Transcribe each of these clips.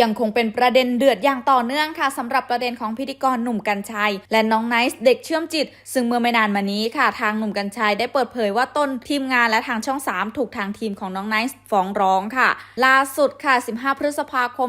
ยังคงเป็นประเด็นเดือดอย่างต่อเนื่องค่ะสำหรับประเด็นของพิธีกรหนุ่มกัญชัย และน้องไนซ์เด็กเชื่อมจิต ซึ่งเมื่อไม่นานมานี้ค่ะ ทางหนุ่มกัญชัยได้เปิดเผยว่าต้นทีมงานและทางช่อง 3 ถูกทางทีมของน้องไนซ์ฟ้องร้องค่ะ ล่าสุดค่ะ 15 พฤษภาคม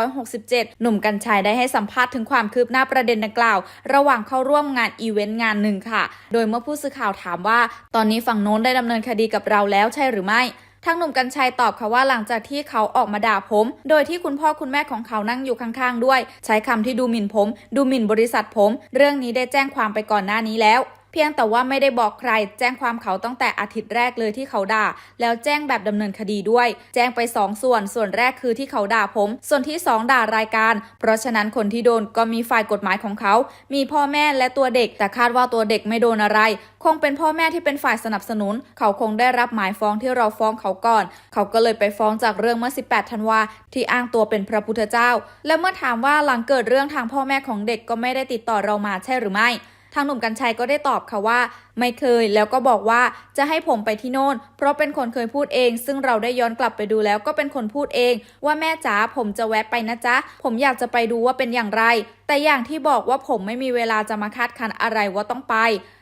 2567 หนุ่มกัญชัยได้ให้สัมภาษณ์ถึงความคืบหน้าประเด็นดังกล่าว ระหว่างเข้าร่วมงานอีเวนต์งานหนึ่งค่ะ โดยเมื่อผู้สื่อข่าวถามว่า ตอนนี้ฝั่งโน้นได้ดำเนินคดีกับเราแล้วใช่หรือไม่ ทางหนุ่มกัญชัยตอบค่ะว่าหลังจากที่เขาออกมาด่าผม โดยที่คุณพ่อคุณแม่ของเขานั่งอยู่ข้างๆ ด้วย ใช้คำที่ดูหมิ่นผม ดูหมิ่นบริษัทผม เรื่องนี้ได้แจ้งความไปก่อนหน้านี้แล้ว เพียงแต่ว่าไม่ได้บอกใคร แจ้งความเขาตั้งแต่อาทิตย์แรกเลยที่เขาด่า แล้วแจ้งแบบดำเนินคดีด้วย แจ้งไปสองส่วน ส่วนแรกคือที่เขาด่าผม ส่วนที่สองด่ารายการ เพราะฉะนั้นคนที่โดนก็มีฝ่ายกฎหมายของเขา มีพ่อแม่และตัวเด็ก แต่คาดว่าตัวเด็กไม่โดนอะไร คงเป็นพ่อแม่ที่เป็นฝ่ายสนับสนุน เขาคงได้รับหมายฟ้องที่เราฟ้องเขาก่อน เขาก็เลยไปฟ้องจากเรื่องเมื่อ 18 ธันวาที่อ้างตัวเป็นพระพุทธเจ้า และเมื่อถามว่าหลังเกิดเรื่องทางพ่อแม่ของเด็กก็ไม่ได้ติดต่อเรามาใช่หรือไม่ ทางหนุ่มกัญชัยก็ได้ตอบค่ะว่า ไม่เคย แล้วก็บอกว่าจะให้ผมไปที่โน่น เพราะเป็นคนเคยพูดเอง ซึ่งเราได้ย้อนกลับไปดูแล้วก็เป็นคนพูดเอง ว่าแม่จ๋าผมจะแวะไปนะจ๊ะ ผมอยากจะไปดูว่าเป็นอย่างไร แต่อย่างที่บอกว่าผมไม่มีเวลาจะมาคาดคันอะไรว่าต้องไป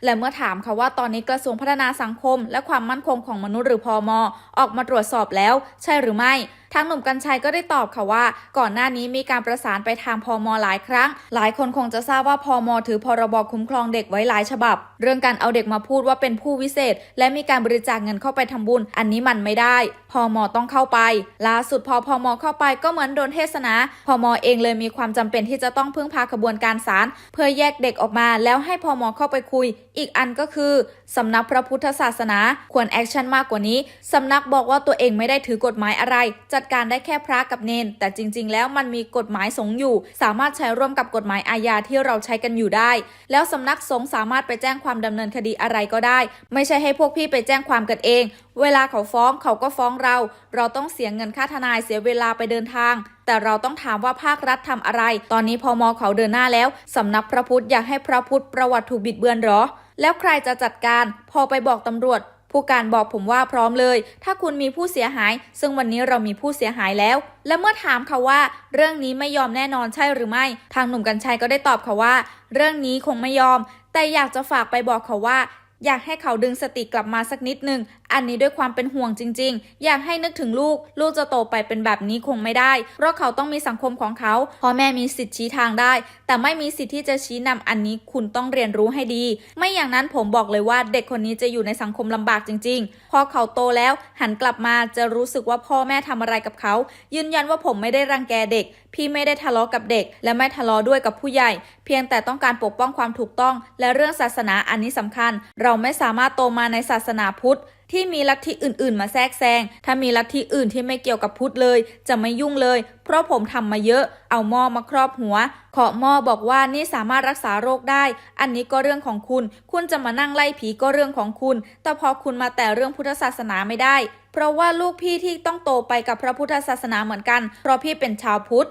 และเมื่อถามค่ะว่าตอนนี้กระทรวงพัฒนาสังคม และความมั่นคงของมนุษย์หรือพอมออกมาตรวจสอบแล้ว ใช่หรือไม่ทางหนุ่มกัญชัยก็ได้ตอบค่ะว่า ก่อนหน้านี้มีการประสานไปทางพอมหลายครั้ง หลายคนคงจะทราบว่าพอมถือพรบคุ้มครองเด็กไว้หลายฉบับ เรื่องการเอาเด็กมาพูดว่าเป็นผู้วิเศษ และมีการบริจาคเงินเข้าไปทำบุญ อันนี้มันไม่ได้พอมต้องเข้าไป ล่าสุดพอพอมเข้าไปก็เหมือนโดนเทศนาพอมเองเลยมีความจำเป็นที่จะต้องพึ่งพาขบวนการศาลเพื่อแยกเด็กออกมาแล้วให้พอมเข้าไปคุย อีกอันก็คือสำนักพระพุทธศาสนาควรแอคชั่นมากกว่านี้สำนักบอกว่าตัวเองไม่ได้ถือกฎหมายอะไร จัดการได้แค่พระกับเนน แต่จริง ๆ แล้วมันมีกฎหมายสงอยู่ สามารถใช้ร่วมกับกฎหมายอาญาที่เราใช้กันอยู่ได้ แล้วสำนักสงสามารถไปแจ้งความดำเนินคดีอะไรก็ได้ ไม่ใช่ให้พวกพี่ไปแจ้งความกันเอง เวลาเขาฟ้องเขาก็ฟ้องเรา เราต้องเสียเงินค่าทนายเสียเวลาไปเดินทาง แต่เราต้องถามว่าภาครัฐทำอะไร ตอนนี้พอมเขาเดินหน้าแล้วสำนักพระพุทธอยากให้พระพุทธประวัติถูกบิดเบือนหรอ แล้วใครจะจัดการ พอไปบอกตำรวจผู้การบอกผมว่าพร้อมเลย ถ้าคุณมีผู้เสียหาย ซึ่งวันนี้เรามีผู้เสียหายแล้ว และเมื่อถามค่ะว่า เรื่องนี้ไม่ยอมแน่นอนใช่หรือไม่ ทางหนุ่มกัญชัยก็ได้ตอบค่ะว่า เรื่องนี้คงไม่ยอม แต่อยากจะฝากไปบอกเขาว่า อยากให้เขาดึงสติกลับมาสักนิดหนึ่งอันนี้ด้วยความเป็นห่วงจริง ๆ อยากให้นึกถึงลูก ลูกจะโตไปเป็นแบบนี้คงไม่ได้ เพราะเขาต้องมีสังคมของเขาพ่อแม่มีสิทธิ์ชี้ทางได้ แต่ไม่มีสิทธิ์ที่จะชี้นำอันนี้คุณต้องเรียนรู้ให้ดี ไม่อย่างนั้นผมบอกเลยว่าเด็กคนนี้จะอยู่ในสังคมลำบากจริง ๆ พอเขาโตแล้วหันกลับมาจะรู้สึกว่าพ่อแม่ทำอะไรกับเขา ยืนยันว่าผมไม่ได้รังแกเด็ก พี่ไม่ได้ทะเลาะกับเด็ก และไม่ทะเลาะด้วยกับผู้ใหญ่ เพียงแต่ต้องการปกป้องความถูกต้อง และเรื่องศาสนาอันนี้สำคัญ เราไม่สามารถโตมาในศาสนาพุทธ ที่มีลัทธิอื่นๆ มาแทรกแซง ถ้ามีลัทธิอื่นที่ไม่เกี่ยวกับพุทธเลย จะไม่ยุ่งเลย เพราะผมทำมาเยอะ เอาหม้อมาครอบหัวเคาะหม้อบอกว่านี่สามารถรักษาโรคได้ อันนี้ก็เรื่องของคุณ คุณจะมานั่งไล่ผีก็เรื่องของคุณ แต่พอคุณมาแต่เรื่องพุทธศาสนาไม่ได้ เพราะว่าลูกพี่ที่ต้องโตไปกับพระพุทธศาสนาเหมือนกัน เพราะพี่เป็นชาวพุทธ